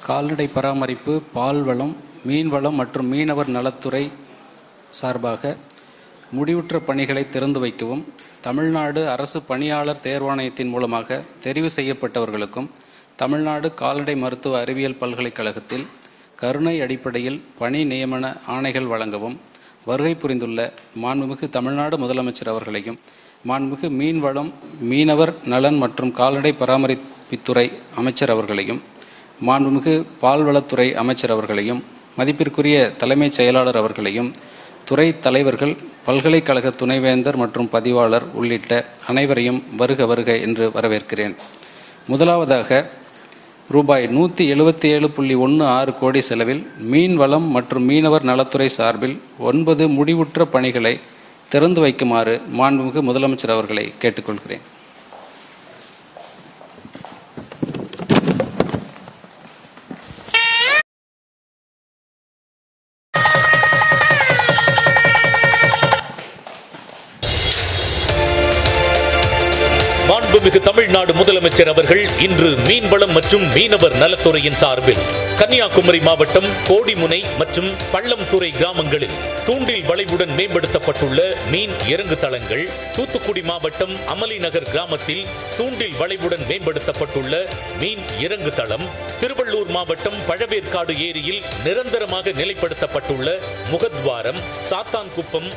கால்நடை பராமரிப்பு பால்வளம் மீன்வளம் மற்றும் மீனவர் நலத்துறை சார்பாக முடிவுற்ற பணிகளை திறந்து வைக்கவும் தமிழ்நாடு அரசு பணியாளர் தேர்வாணையத்தின் மூலமாக தெரிவு செய்யப்பட்டவர்களுக்கும் தமிழ்நாடு கால்நடை மருத்துவ அறிவியல் பல்கலைக்கழகத்தில் கருணை அடிப்படையில் பணி நியமன ஆணைகள் வழங்கவும் வருகை புரிந்துள்ள மாண்புமிகு தமிழ்நாடு முதலமைச்சர் அவர்களையும் மாண்புமிகு மீன்வளம் மீனவர் நலன் மற்றும் கால்நடை பராமரிப்புத்துறை அமைச்சர் அவர்களையும் மாண்புமிகு பால்வளத்துறை அமைச்சர் அவர்களையும் மதிப்பிற்குரிய தலைமைச் செயலாளர் அவர்களையும் துறை தலைவர்கள் பல்கலைக்கழக துணைவேந்தர் மற்றும் பதிவாளர் உள்ளிட்ட அனைவரையும் வருக வருக என்று வரவேற்கிறேன். முதலாவதாக ரூபாய் நூற்றி எழுபத்தி ஏழு புள்ளி ஒன்று ஆறு கோடி செலவில் மீன் வளம் மற்றும் மீனவர் நலத்துறை சார்பில் ஒன்பது முடிவுற்ற பணிகளை திறந்து வைக்குமாறு மாண்புமிகு முதலமைச்சர் அவர்களை கேட்டுக்கொள்கிறேன். தமிழ்நாடு முதலமைச்சர் அவர்கள் இன்று மீன்வளம் மற்றும் மீனவர் நலத்துறையின் சார்பில் கன்னியாகுமரி மாவட்டம் கோடிமுனை மற்றும் பள்ளம்துறை கிராமங்களில் தூண்டில் வளைவுடன் மேம்படுத்தப்பட்டுள்ள மீன் இறங்கு தளங்கள் தூத்துக்குடி மாவட்டம் அமளி நகர் கிராமத்தில் தூண்டில் வளைவுடன் மேம்படுத்தப்பட்டுள்ள மீன் இறங்கு தளம் திருவள்ளூர் மாவட்டம் பழவேற்காடு ஏரியில் நிரந்தரமாக நிலைப்படுத்தப்பட்டுள்ள முகத்வாரம் சாத்தான்குப்பம்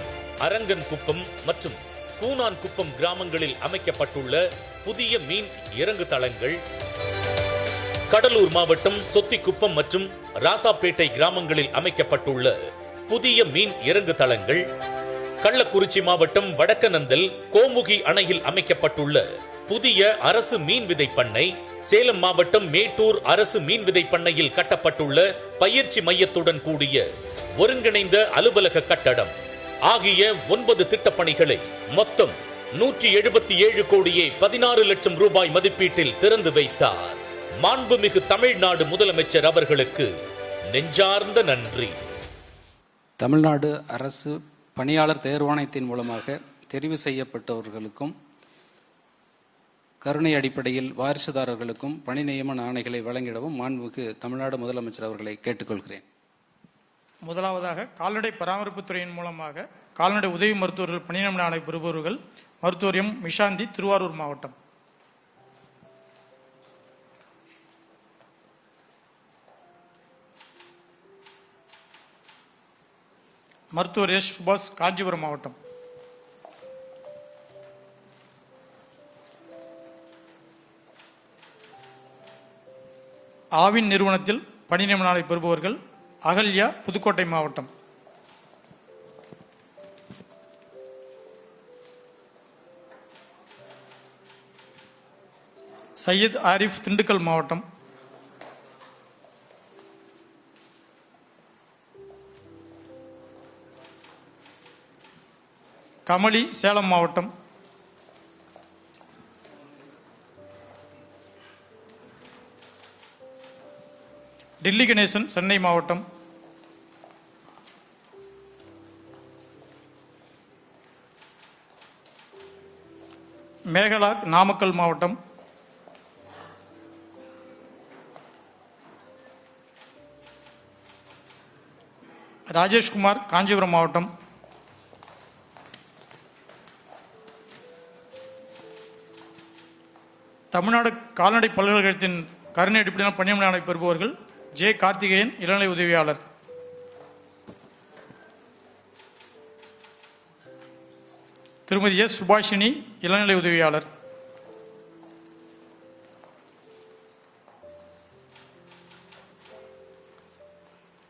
அரங்கன்குப்பம் மற்றும் கூனான்குப்பம் கிராமங்களில் அமைக்கப்பட்டுள்ள புதிய மீன் இறங்கு தளங்கள் கடலூர் மாவட்டம் சொத்திக்குப்பம் மற்றும் ராசாப்பேட்டை கிராமங்களில் அமைக்கப்பட்டுள்ள புதிய மீன் இறங்கு தளங்கள் கள்ளக்குறிச்சி மாவட்டம் வடக்கநந்தல் கோமுகி அணையில் அமைக்கப்பட்டுள்ள புதிய அரசு மீன் விதை பண்ணை சேலம் மாவட்டம் மேட்டூர் அரசு மீன் விதை பண்ணையில் கட்டப்பட்டுள்ள பயிற்சி மையத்துடன் கூடிய ஒருங்கிணைந்த அலுவலக கட்டடம். ஆகிய ஒன்பது திட்டப்பணிகளை மொத்தம் நூற்றி எழுபத்தி ஏழு கோடியே பதினாறு லட்சம் ரூபாய் மதிப்பீட்டில் திறந்து வைத்தார். மாண்புமிகு தமிழ்நாடு முதலமைச்சர் அவர்களுக்கு நெஞ்சார்ந்த நன்றி. தமிழ்நாடு அரசு பணியாளர் தேர்வாணையத்தின் மூலமாக தெரிவு செய்யப்பட்டவர்களுக்கும் கருணை அடிப்படையில் வாரிசுதாரர்களுக்கும் பணி நியமன ஆணைகளை வழங்கிடவும் மாண்புமிகு தமிழ்நாடு முதலமைச்சர் அவர்களை கேட்டுக்கொள்கிறேன். முதலாவதாக கால்நடை பராமரிப்பு துறையின் மூலமாக கால்நடை உதவி மருத்துவர்கள் பணி ஆணை பெறுபவர்கள் மருத்துவர் எம். மிஷாந்தி திருவாரூர் மாவட்டம். மருத்துவர் எஸ். சுபாஷ் காஞ்சிபுரம் மாவட்டம். ஆவின் நிறுவனத்தில் பணி நியமனாலை பெறுபவர்கள் அகல்யா புதுக்கோட்டை மாவட்டம். சையத் ஆரிஃப் திண்டுக்கல் மாவட்டம். கமலி சேலம் மாவட்டம். டெல்லி கணேசன் சென்னை மாவட்டம். மேகலா நாமக்கல் மாவட்டம். ராஜேஷ்குமார் காஞ்சிபுரம் மாவட்டம். தமிழ்நாடு கால்நடை பல்கலைக்கழகத்தின் கருணை அடிப்படையிலான பணியமனை பெறுபவர்கள் ஜே கார்த்திகேயன் இளநிலை உதவியாளர். திருமதி எஸ் சுபாஷினி இளநிலை உதவியாளர்.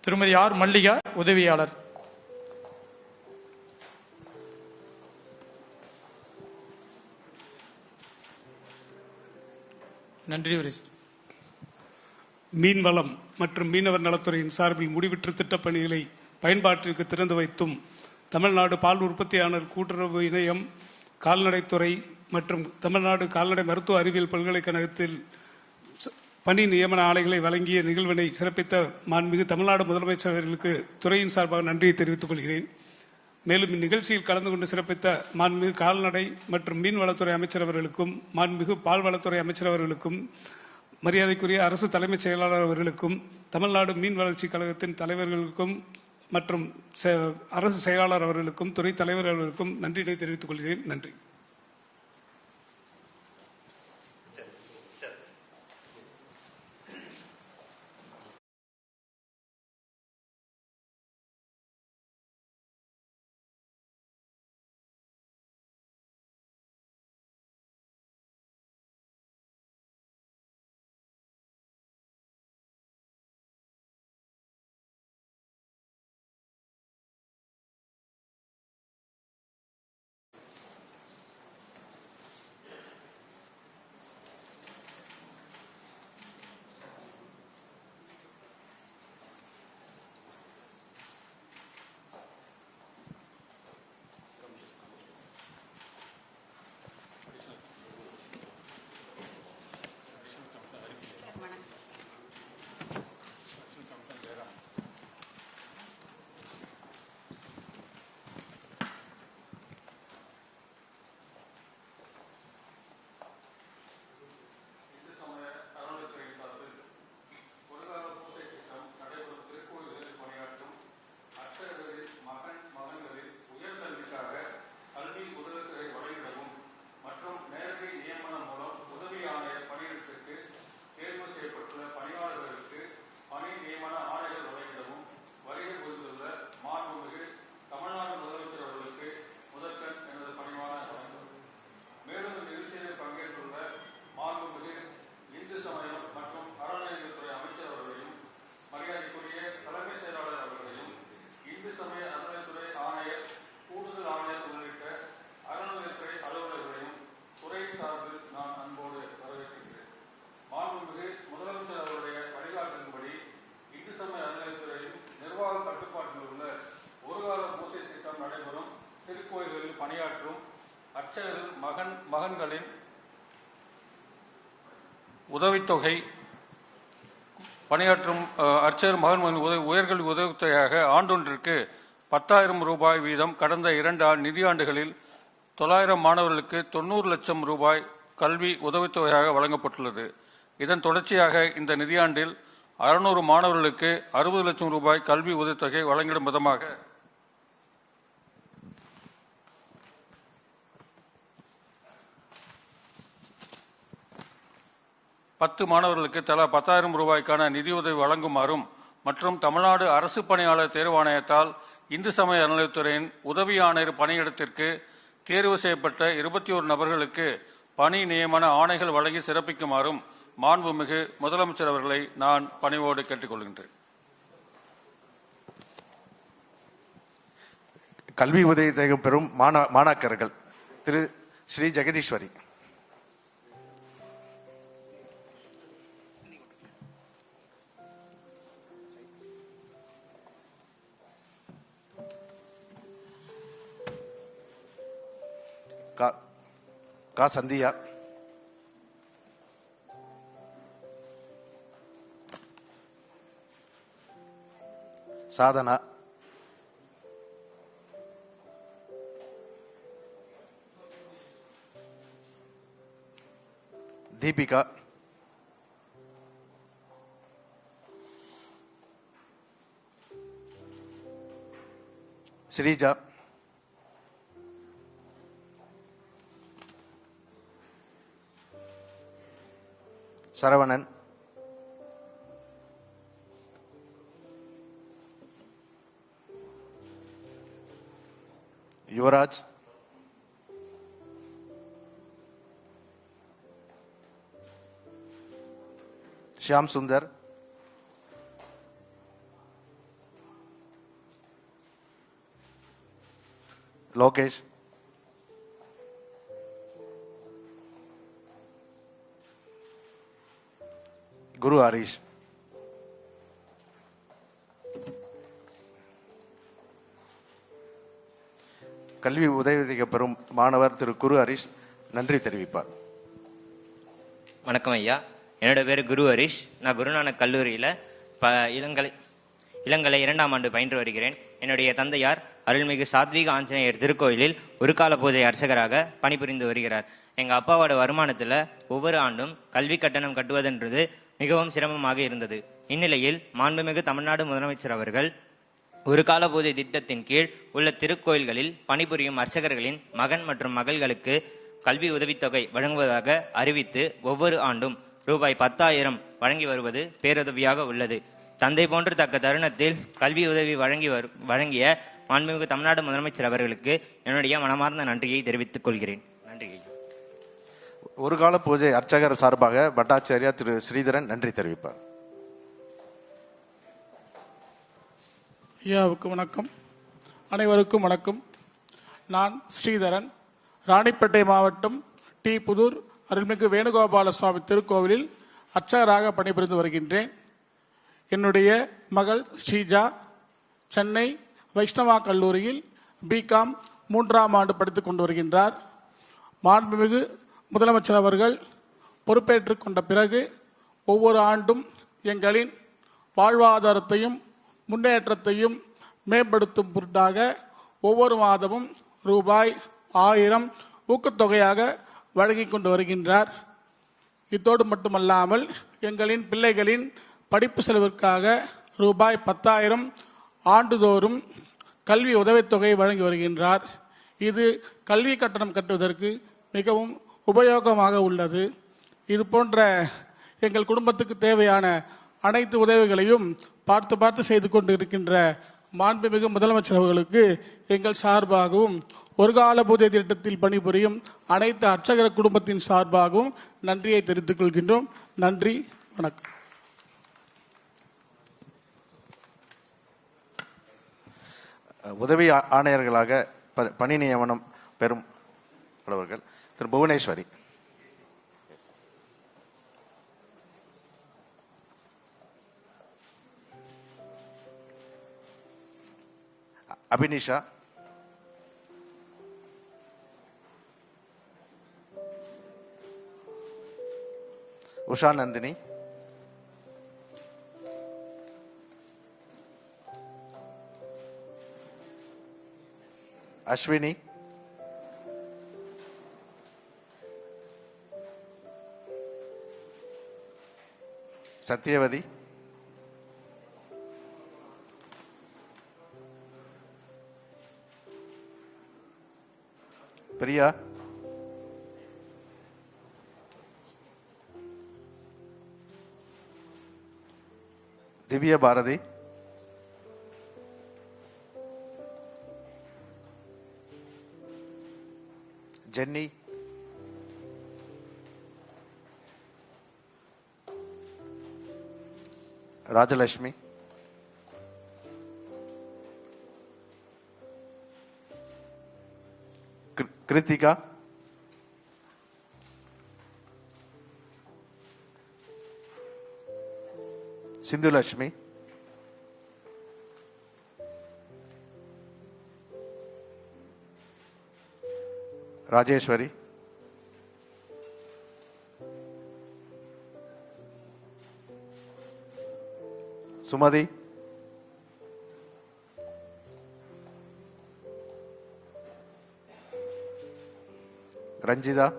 திருமதி ஆர் மல்லிகா உதவியாளர். நன்றி மீன்வளம். மற்றும் மீனவர் நலத்துறையின் சார்பில் முடிவிற்று திட்டப் பணிகளை பயன்பாட்டிற்கு திறந்து வைத்தும் தமிழ்நாடு பால் உற்பத்தியாளர் கூட்டுறவு இணையம் கால்நடைத்துறை மற்றும் தமிழ்நாடு கால்நடை மருத்துவ அறிவியல் பல்கலைக்கழகத்தில் பணி நியமன ஆலைகளை வழங்கிய நிகழ்வினை சிறப்பித்த மாண்புமிகு தமிழ்நாடு முதலமைச்சர் அவர்களுக்கு துறையின் சார்பாக நன்றியை தெரிவித்துக் கொள்கிறேன். மேலும் இந்நிகழ்ச்சியில் கலந்து கொண்டு சிறப்பித்த மாண்புமிகு கால்நடை மற்றும் மீன்வளத்துறை அமைச்சர் அவர்களுக்கும் மாண்புமிகு பால்வளத்துறை அமைச்சர் அவர்களுக்கும் மரியாதைக்குரிய அரசு தலைமைச் செயலாளர் அவர்களுக்கும் தமிழ்நாடு மீன் வளர்ச்சி கழகத்தின் தலைவர்களுக்கும் மற்றும் செ- அரசு செயலாளர் அவர்களுக்கும் துறை தலைவர் அவர்களுக்கும் நன்றியை தெரிவித்துக் கொள்கிறேன். நன்றி. உதவித்தொகை பணியாற்றும் அர்ச்சகர் மகன் உதவி உயர்கல்வி உதவித்தொகையாக ஆண்டொன்றிற்கு பத்தாயிரம் ரூபாய் வீதம் கடந்த இரண்டு நிதியாண்டுகளில் தொள்ளாயிரம் மாணவர்களுக்கு தொண்ணூறு லட்சம் ரூபாய் கல்வி உதவித்தொகையாக வழங்கப்பட்டுள்ளது. இதன் தொடர்ச்சியாக இந்த நிதியாண்டில் அறுநூறு மாணவர்களுக்கு அறுபது லட்சம் ரூபாய் கல்வி உதவித்தொகை வழங்கிடும் விதமாக பத்து மாணவர்களுக்கு தலா பத்தாயிரம் ரூபாய்க்கான நிதியுதவி வழங்குமாறும் மற்றும் தமிழ்நாடு அரசு பணியாளர் தேர்வாணையத்தால் இந்து சமய அறநிலையத்துறையின் உதவி ஆணையர் பணியிடத்திற்கு தேர்வு செய்யப்பட்ட இருபத்தி ஒரு நபர்களுக்கு பணி நியமன ஆணைகள் வழங்கி சிறப்பிக்குமாறும் மாண்புமிகு முதலமைச்சர் அவர்களை நான் பணிவோடு கேட்டுக்கொள்கின்றேன். கல்வி உதவி பெறும் மாணா மாணாக்கர்கள். திரு. ஸ்ரீ. ஜெகதீஸ்வரி. का का संधिया साधना। दीपिका। श्रीजा। சரவணன் யுவராஜ் ஷியாம் சுந்தர் லோகேஷ் குரு ஹரிஷ். கல்வி உதவி பெறும் மாணவர் திரு குரு ஹரிஷ் நன்றி தெரிவிப்பார். வணக்கம் ஐயா. என்னோட பேர் குரு ஹரிஷ். நான் குருநானக் கல்லூரியில் ப இளங்கலை இளங்கலை இரண்டாம் ஆண்டு பயின்று வருகிறேன். என்னுடைய தந்தையார் அருள்மிகு சாத்வீக ஆஞ்சநேயர் திருக்கோயிலில் ஒரு கால பூஜை அர்ச்சகராக பணிபுரிந்து வருகிறார். எங்க அப்பாவோட வருமானத்துல ஒவ்வொரு ஆண்டும் கல்வி கட்டணம் கட்டுவதென்றது மிகவும் சிரமமாக இருந்தது. இந்நிலையில் மாண்புமிகு தமிழ்நாடு முதலமைச்சர் அவர்கள் ஒரு கால பூஜை திட்டத்தின் கீழ் உள்ள திருக்கோயில்களில் பணிபுரியும் அர்ச்சகர்களின் மகன் மற்றும் மகள்களுக்கு கல்வி உதவித்தொகை வழங்குவதாக அறிவித்து ஒவ்வொரு ஆண்டும் ரூபாய் பத்தாயிரம் வழங்கி வருவது பேருதவியாக உள்ளது. தந்தை போன்று தக்க தருணத்தில் கல்வி உதவி வழங்கி வரு வழங்கிய மாண்புமிகு தமிழ்நாடு முதலமைச்சர் அவர்களுக்கு என்னுடைய மனமார்ந்த நன்றியை தெரிவித்துக் கொள்கிறேன். நன்றி ஒரு கால பூஜை அர்ச்சகர் சார்பாக பட்டாச்சாரியா திரு ஸ்ரீதரன் நன்றி தெரிவிப்பார். ஐயாவுக்கு வணக்கம். அனைவருக்கும் வணக்கம். நான் ஸ்ரீதரன். ராணிப்பேட்டை மாவட்டம் டி புதூர் அருள்மிகு வேணுகோபால சுவாமி திருக்கோவிலில் அர்ச்சகராக பணிபுரிந்து வருகின்றேன். என்னுடைய மகள் ஸ்ரீஜா சென்னை வைஷ்ணவா கல்லூரியில் பிகாம் மூன்றாம் ஆண்டு படித்துக் கொண்டு வருகின்றார். மாண்புமிகு முதலமைச்சர் அவர்கள் பொறுப்பேற்றுக் கொண்ட பிறகு ஒவ்வொரு ஆண்டும் எங்களின் வாழ்வாதாரத்தையும் முன்னேற்றத்தையும் மேம்படுத்தும் பொருட்டாக ஒவ்வொரு மாதமும் ரூபாய் ஆயிரம் ஊக்கத்தொகையாக வழங்கி கொண்டு வருகின்றார். இதோடு மட்டுமல்லாமல் எங்களின் பிள்ளைகளின் படிப்பு செலவிற்காக ரூபாய் பத்தாயிரம் ஆண்டுதோறும் கல்வி உதவித்தொகை வழங்கி வருகின்றார். இது கல்வி கட்டணம் கட்டுவதற்கு மிகவும் உபயோகமாக உள்ளது. இது போன்ற எங்கள் குடும்பத்துக்கு தேவையான அனைத்து உதவிகளையும் பார்த்து பார்த்து செய்து கொண்டு இருக்கின்ற மாண்புமிகு முதலமைச்சர் அவர்களுக்கு எங்கள் சார்பாகவும் ஒரு கால பூஜை திட்டத்தில் பணிபுரியும் அனைத்து அர்ச்சகர் குடும்பத்தின் சார்பாகவும் நன்றியை தெரிவித்துக் கொள்கின்றோம். நன்றி வணக்கம். உதவி ஆணையர்களாக ப- பணி நியமனம் பெறும் அளவர்கள் திரு புவனேஸ்வரி. அபினிஷா. உஷா நந்தினி. அஸ்வினி. சத்யவதி. பிரியா. திவ்ய பாரதி. ஜென்னி. ராஜலட்சுமி. கிரு- கிருத்திகா. சிந்துலட்சுமி. ராஜேஸ்வரி. சுமதி. ரஞ்சிதா.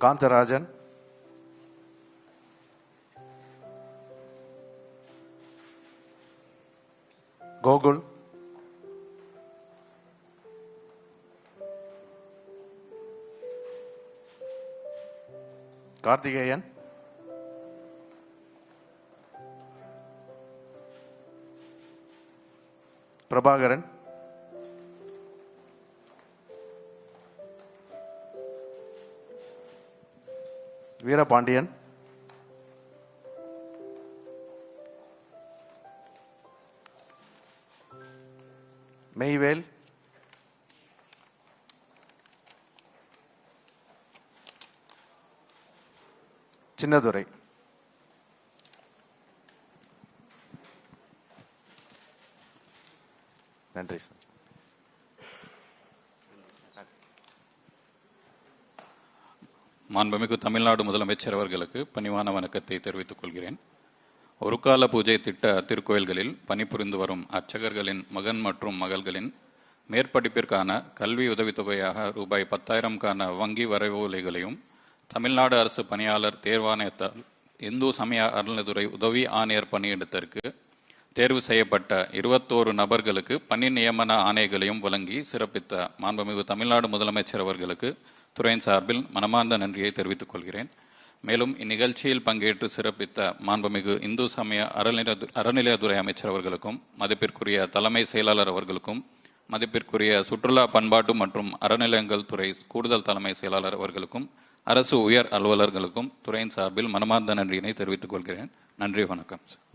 காந்தராஜன். கோகுல். கார்த்திகேயன் பிரபாகரன் வீரபாண்டியன் மெய்வேல் சின்னதுரை. நன்றி சார். மாண்புமிகு தமிழ்நாடு முதலமைச்சர் அவர்களுக்கு பணிவான வணக்கத்தை தெரிவித்துக் கொள்கிறேன். ஒருகால பூஜை திட்ட திருக்கோயில்களில் பணிபுரிந்து வரும் அர்ச்சகர்களின் மகன் மற்றும் மகள்களின் மேற்படிப்பிற்கான கல்வி உதவித்தொகையாக ரூபாய் பத்தாயிரம்கான வங்கி வரைவோலைகளையும் தமிழ்நாடு அரசு பணியாளர் தேர்வாணையத்தால் இந்து சமய அறநிலைத்துறை உதவி ஆணையர் பணியிடத்திற்கு தேர்வு செய்யப்பட்ட இருபத்தோரு நபர்களுக்கு பணி நியமன ஆணைகளையும் வழங்கி சிறப்பித்த மாண்புமிகு தமிழ்நாடு முதலமைச்சர் அவர்களுக்கு துறையின் சார்பில் மனமார்ந்த நன்றியை தெரிவித்துக் கொள்கிறேன். மேலும் இந்நிகழ்ச்சியில் பங்கேற்று சிறப்பித்த மாண்புமிகு இந்து சமய அறநிலை அறநிலையத்துறை அமைச்சர் அவர்களுக்கும் மதிப்பிற்குரிய தலைமை செயலாளர் அவர்களுக்கும் மதிப்பிற்குரிய சுற்றுலா பண்பாட்டு மற்றும் அறநிலையங்கள் துறை கூடுதல் தலைமை செயலாளர் அவர்களுக்கும் அரசு உயர் அலுவலர்களுக்கும் துறையின் சார்பில் மனமார்ந்த நன்றியினை தெரிவித்துக் கொள்கிறேன். நன்றி வணக்கம். சார்